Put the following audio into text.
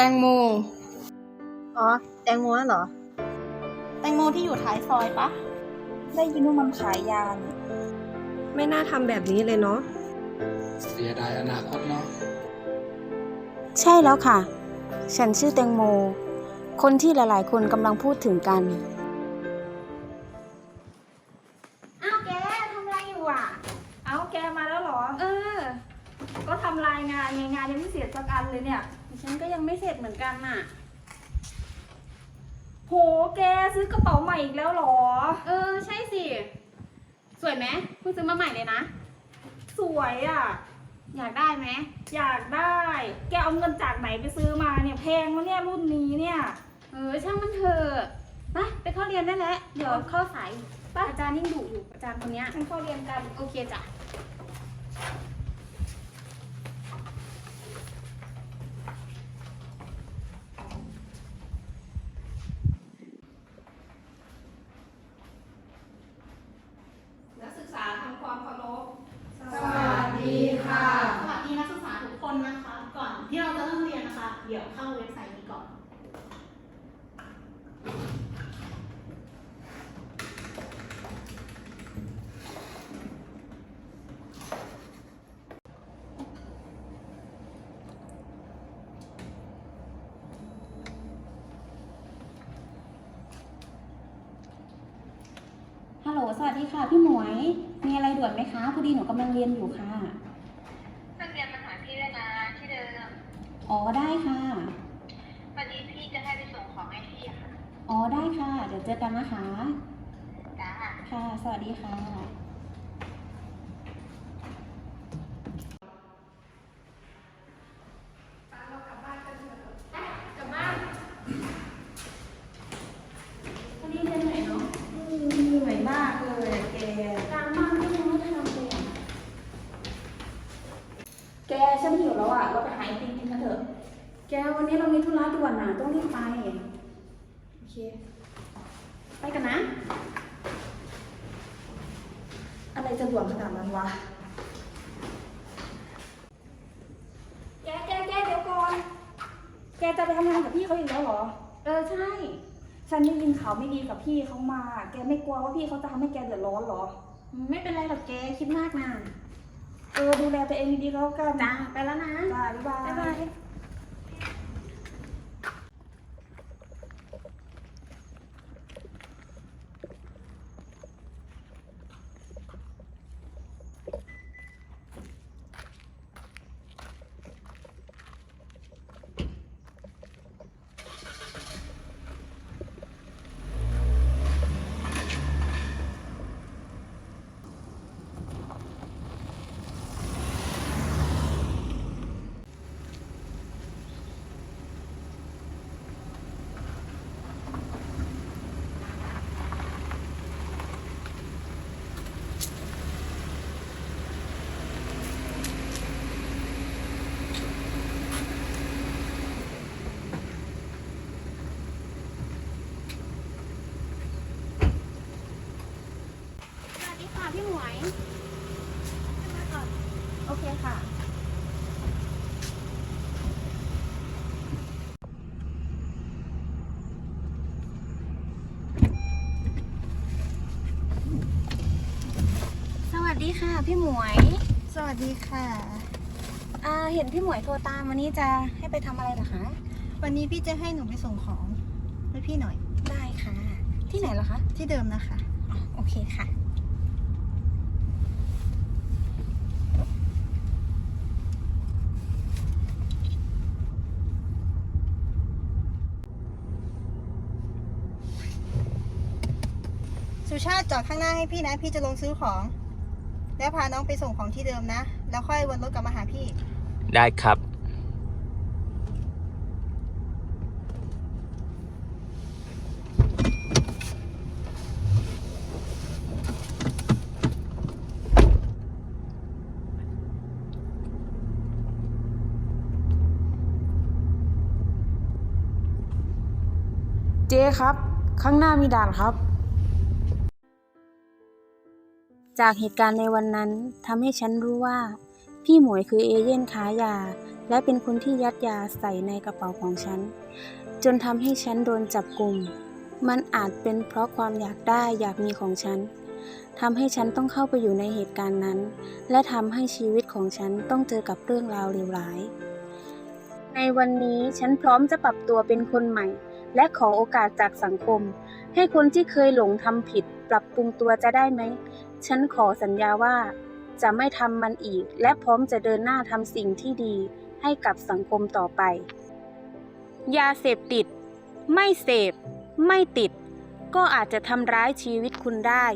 แตงโม อ๋อ แตงโมนั่นเหรอ แตงโมที่อยู่ท้ายซอยปะ ได้ยินว่ามันขายยานี่ไม่น่าทำแบบนี้เลยเนาะ เสียดายอนาคตเนาะ ใช่แล้วค่ะ ฉันชื่อแตงโม คนที่หลายๆ คนกำลังพูดถึงกัน ก็ทำรายงานไงงานยังไม่เสร็จสักอันเลยเนี่ยฉันก็ยังไม่เสร็จเหมือนกันน่ะ โหแกซื้อกระเป๋าใหม่อีกแล้วเหรอ เออ ใช่สิ สวยไหมเพิ่งซื้อมาใหม่เลยนะ สวยอะ อยากได้ไหมอยากได้ แกเอาเงินจากไหนไปซื้อมาเนี่ยแพงมะเนี่ยรุ่นนี้เนี่ยเออ ช่างมันเถอะไปไปเข้าเรียนได้แล้ว เดี๋ยวเข้าสายป้าอาจารย์ยิ่งดุอยู่อาจารย์คนเนี้ย ฉันเข้าเรียนกัน โอเคจ้ะ นักศึกษาทำความเคารพ สวัสดีนักศึกษาทุกคนนะคะ ก่อนที่เราจะเริ่มเรียนนะคะ เดี๋ยวเข้าเว็บไซต์นี้ก่อน ฮัลโหล สวัสดีค่ะพี่หมวย มีอะไรด่วนไหมคะพอดีหนูกำลังเรียนอยู่ค่ะนักเรียนมาหาพี่ด้วยนะที่เดิมอ๋อได้ค่ะวันนี้พี่จะให้ไปส่งของให้พี่อะค่ะอ๋อได้ค่ะ เดี๋ยวเจอกันนะคะจ้า ค่ะ สวัสดีค่ะ วันนี้เรียนเหนื่อยเนาะ เหนื่อยมากเลยแก การบ้านก็ยังไม่ทำเลยอะ แกฉันไม่อยู่แล้วอะ เราไปหาไอติมกินกันเถอะ แกวันนี้เรามีธุระด่วนน่ะต้องรีบไป โอเค ไปกันนะ อะไรจะด่วนขนาดนั้นวะ แกแกแกเดี๋ยวก่อน แกจะไปทำงานกับพี่เขาอีกแล้วเหรอ เออใช่ ฉันได้ยินข่าวไม่ดีกับพี่เขามา แกไม่กลัวว่าพี่เขาจะทำให้แกเดือดร้อนเหรอ ไม่เป็นไรหรอกแกคิดมากนะ เออดูแลตัวเองดีๆก็แล้วกันจ้าไปแล้วนะ จ้าบ๊ายบาย บ๊ายบาย สวัสดีค่ะ พี่หมวยขึ้นมาก่อน โอเคค่ะ สวัสดีค่ะ พี่หมวย สวัสดีค่ะ อ่า เห็นพี่หมวยโทรตามวันนี้จะให้ไปทำอะไรเหรอคะ วันนี้พี่จะให้หนูไปส่งของให้พี่หน่อย ได้ค่ะ ที่ไหนเหรอคะ ที่เดิมนะคะอ๋อโอเคค่ะ สุชาติจอดข้างหน้าให้พี่นะ พี่จะลงซื้อของ แล้วพาน้องไปส่งของที่เดิมนะ แล้วค่อยวนรถกลับมาหาพี่ ได้ครับ เจ๊ครับ ข้างหน้ามีด่านครับ จากเหตุการณ์ในวันนั้นทำให้ฉันรู้ว่า พี่หมวยคือเอเย่นค้ายา และเป็นคนที่ยัดยาใส่ในกระเป๋าของฉัน จนทำให้ฉันโดนจับกลุ่ม มันอาจเป็นเพราะความอยากได้อยากมีของฉันทำให้ฉันต้องเข้าไปอยู่ในเหตุการณ์นั้น และทำให้ชีวิตของฉันต้องเจอกับเรื่องราวเลวร้าย ในวันนี้ฉันพร้อมจะปรับตัวเป็นคนใหม่ และขอโอกาสจากสังคม ให้คนที่เคยหลงทำผิด ปรับปรุงตัวจะได้ไหม ฉันขอสัญญาว่า จะไม่ทำมันอีก และพร้อมจะเดินหน้าทำสิ่งที่ดีให้กับสังคมต่อไป ยาเสพติด ไม่เสพ ไม่ติด ก็อาจจะทำร้ายชีวิตคุณได้